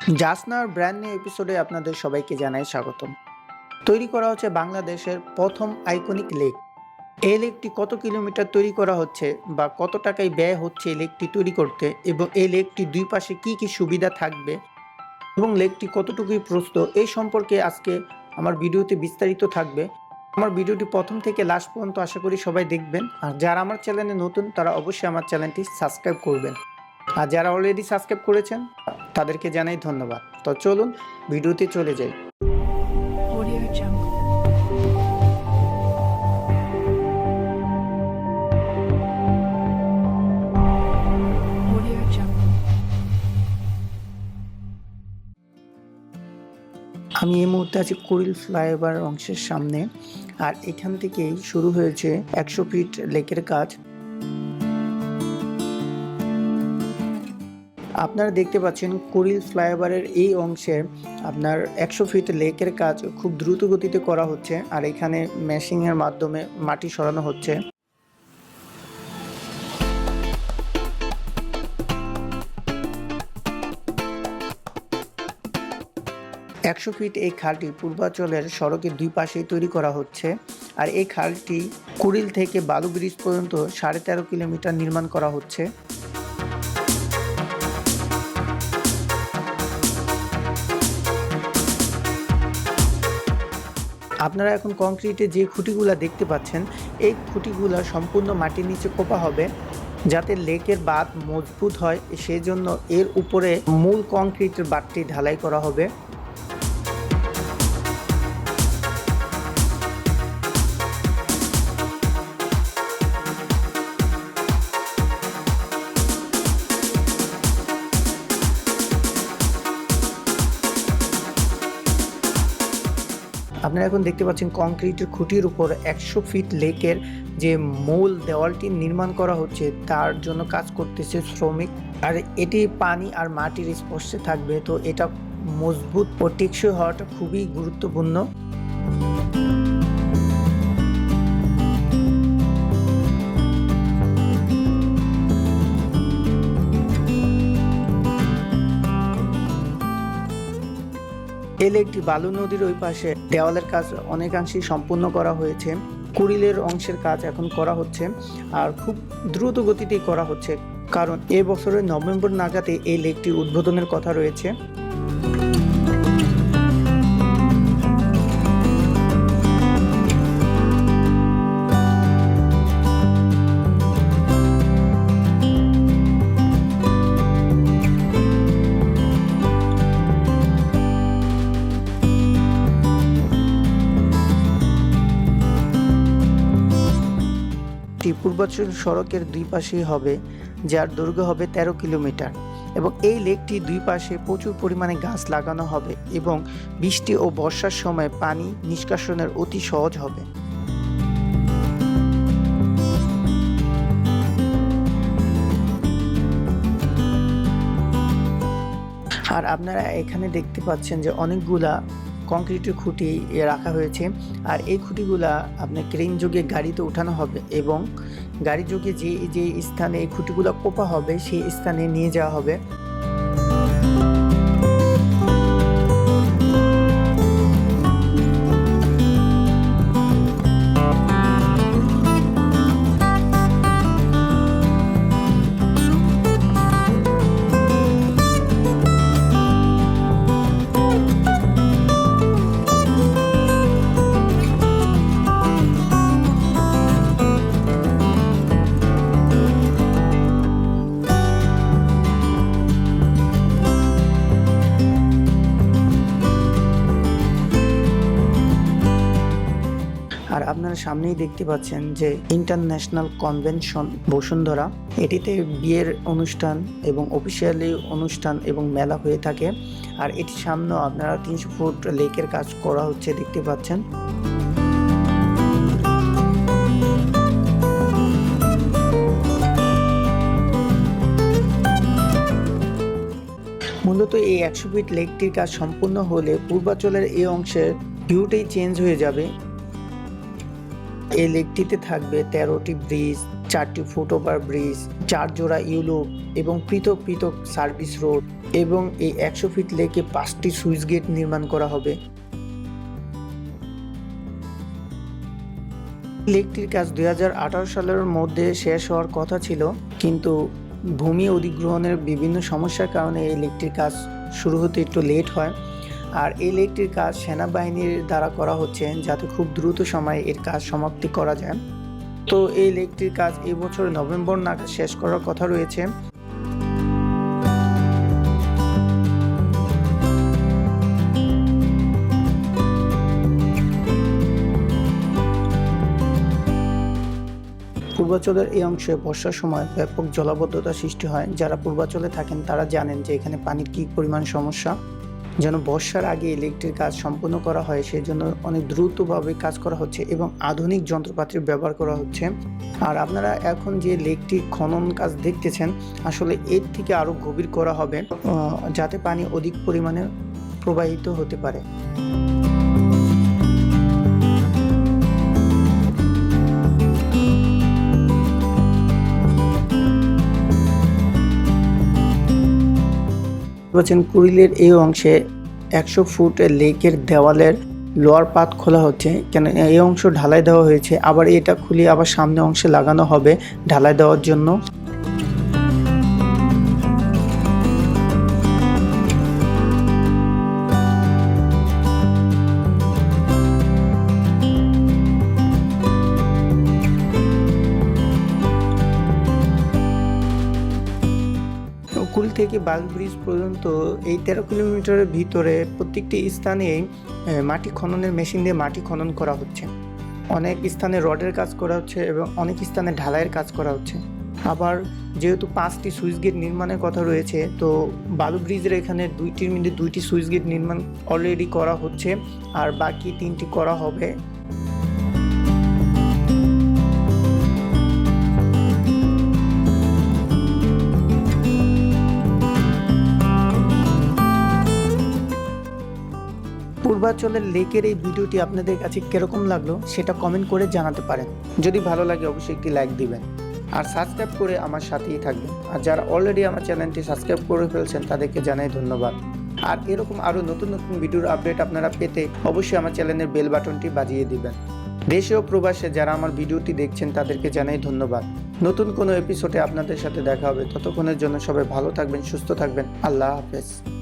জাসনার brand new এপিসোডে আপনাদের সবাইকে জানাই স্বাগতম। তৈরি করা হচ্ছে বাংলাদেশের প্রথম আইকনিক লেক। এই লেকটি কত কিলোমিটার তৈরি করা হচ্ছে বা কত টাকায় ব্যয় হচ্ছে এই লেকটি তৈরি করতে এবং এই লেকটি দুই পাশে কি কি সুবিধা থাকবে এবং লেকটি কতটুকুই প্রস্ত এই সম্পর্কে আজকে আমার ভিডিওতে বিস্তারিত থাকবে। আমার ভিডিওটি প্রথম থেকে লাস্ট পর্যন্ত আশা করি সবাই দেখবেন। আর যারা আমার চ্যানেলে নতুন, তারা অবশ্যই আমার চ্যানেলটি সাবস্ক্রাইব করবেন। আর যারা অলরেডি সাবস্ক্রাইব করেছেন তাদেরকে জানাই ধন্যবাদ। তো চলুন ভিডিওতে চলে যাই. আমি এই মুহূর্তে আছি কুড়িল ফ্লাইওভার অংশের সামনে আর এখান থেকেই শুরু হয়েছে একশো ফিট লেকের কাজ। আপনারা দেখতে পাচ্ছেন কুড়িল ফ্লাইওভারের এই অংশে আপনার একশো ফিট লেকের কাজ খুব দ্রুত গতিতে করা হচ্ছে আর এখানে মেশিংয়ের মাধ্যমে মাটি সরানো হচ্ছে। একশো ফিট এই খালটি পূর্বাঞ্চলের সড়কের দুই পাশেই তৈরি করা হচ্ছে আর এই খালটি কুড়িল থেকে বালু ব্রিজ পর্যন্ত সাড়ে তেরো কিলোমিটার নির্মাণ করা হচ্ছে। আপনারা এখন কংক্রিটে যে খুঁটিগুলো দেখতে পাচ্ছেন, এই খুঁটিগুলো সম্পূর্ণ মাটির নিচে কোপা হবে যাতে লেকের বাঁধ মজবুত হয়। সেজন্য এর উপরে মূল কংক্রিটের বাঁধটি ঢালাই করা হবে। আপনারা এখন দেখতে পাচ্ছেন কংক্রিটের খুঁটির উপর একশো ফিট লেকের যে মূল দেওয়ালটি নির্মাণ করা হচ্ছে, তার জন্য কাজ করতেছে শ্রমিক। আর এটি পানি আর মাটির স্পর্শে থাকবে, তো এটা মজবুত ও টেকসই হওয়াটা খুবই গুরুত্বপূর্ণ। এই লেকটি বালু নদীর ওই পাশে দেওয়ালের কাজ অনেকাংশেই সম্পূর্ণ করা হয়েছে। কুড়িলের অংশের কাজ এখন করা হচ্ছে আর খুব দ্রুত গতিতেই করা হচ্ছে। কারণ এ বছরের নভেম্বর নাগাদে এই লেকটি উদ্বোধনের কথা রয়েছে। এটি পূর্বাঞ্চল সড়কের দুই পাশেই হবে, যার দৈর্ঘ্য হবে তেরো কিলোমিটার এবং এই লেকটি দুই পাশে প্রচুর পরিমাণে গাছ লাগানো হবে এবং বৃষ্টি ও বর্ষার সময় পানি নিষ্কাশনের অতি সহজ হবে। আর আপনারা এখানে দেখতে পাচ্ছেন যে অনেকগুলা কংক্রিটের খুঁটি রাখা হয়েছে। আর এই খুঁটিগুলা আপনার ক্রেন যোগে গাড়িতে ওঠানো হবে এবং গাড়ি যোগে যে যে স্থানে এই খুঁটিগুলো কোপা হবে, সেই স্থানে নিয়ে যাওয়া হবে। আপনারা সামনেই দেখতে পাচ্ছেন যে ইন্টারন্যাশনাল কনভেনশন বসুন্ধরা। এটিতে বিয়ের অনুষ্ঠান এবং অফিসিয়ালি অনুষ্ঠান এবং মেলা হয়ে থাকে। আর এটির সামনেও আপনারা তিনশো ফুট লেকের কাজ করা হচ্ছে দেখতে পাচ্ছেন। মূলত এই একশো ফিট লেকটির কাজ সম্পূর্ণ হলে পূর্বাচলের এই অংশের ভিউটাই চেঞ্জ হয়ে যাবে। এই লেকটিতে থাকবে তেরোটি ব্রিজ, চারটি ফুটওভার ব্রিজ, চার জোড়া ইউলো এবং পৃথক পৃথক সার্ভিস রোড এবং এই একশো ফিট লেকে পাঁচটি সুইচ গেট নির্মাণ করা হবে। লেকটির কাজ দুই হাজার আঠারো সালের মধ্যে শেষ হওয়ার কথা ছিল, কিন্তু ভূমি অধিগ্রহণের বিভিন্ন সমস্যার কারণে এই লেকটির কাজ শুরু হতে একটু লেট হয়। আর এই লেকটির কাজ সেনাবাহিনীর দ্বারা করা হচ্ছে যাতে খুব দ্রুত সময়ে এর কাজ সমাপ্তি করা যায়। তো এই লেকটির কাজ এই বছর নভেম্বর নাগাদ শেষ করার কথা রয়েছে। পূর্বাঞ্চলের এই অংশে বর্ষার সময় ব্যাপক জলাবদ্ধতা সৃষ্টি হয়। যারা পূর্বাঞ্চলে থাকেন তারা জানেন যে এখানে পানির কী পরিমাণ সমস্যা। যেন বর্ষার আগে ইলেকট্রিক কাজ সম্পন্ন করা হয়, সেজন্য অনেক দ্রুতভাবে কাজ করা হচ্ছে এবং আধুনিক যন্ত্রপাতির ব্যবহার করা হচ্ছে। আর আপনারা এখন যে লেকটি খনন কাজ দেখতেছেন, আসলে এর থেকে আরও গভীর করা হবে যাতে পানি অধিক পরিমাণে প্রবাহিত হতে পারে। পাচ্ছেন কুড়িলের এই অংশে একশো ফুট লেকের দেওয়ালের লোয়ার পাত খোলা হচ্ছে। কেন এই অংশ ঢালাই দেওয়া হয়েছে। আবার এটা খুলে আবার সামনে অংশে লাগানো হবে ঢালাই দেওয়ার জন্য। কুল থেকে বাল ব্রিজ পর্যন্ত এই তেরো কিলোমিটারের ভিতরে প্রত্যেকটি স্থানেই মাটি খননের মেশিন দিয়ে মাটি খনন করা হচ্ছে। অনেক স্থানে রডের কাজ করা হচ্ছে এবং অনেক স্থানে ঢালাইয়ের কাজ করা হচ্ছে। আবার যেহেতু পাঁচটি সুইচ গেট নির্মাণের কথা রয়েছে, তো বালু ব্রিজের এখানে দুইটির মধ্যে দুইটি সুইচ গেট নির্মাণ অলরেডি করা হচ্ছে, আর বাকি তিনটি করা হবে। পূর্বাঞ্চলের লেকের এই ভিডিওটি আপনাদের কাছে কীরকম লাগল সেটা কমেন্ট করে জানাতে পারেন। যদি ভালো লাগে অবশ্যই একটি লাইক দিবেন। আর সাবস্ক্রাইব করে আমার সাথেই থাকবেন। আর যারা অলরেডি আমার চ্যানেলটি সাবস্ক্রাইব করে ফেলছেন, তাদেরকে জানাই ধন্যবাদ। আর এরকম আরও নতুন নতুন ভিডিওর আপডেট আপনারা পেতে অবশ্যই আমার চ্যানেলের বেল বাটনটি বাজিয়ে দিবেন। দেশে ও প্রবাসে যারা আমার ভিডিওটি দেখছেন, তাদেরকে জানাই ধন্যবাদ। নতুন কোনো এপিসোডে আপনাদের সাথে দেখা হবে। ততক্ষণের জন্য সবাই ভালো থাকবেন, সুস্থ থাকবেন। আল্লাহ হাফেজ।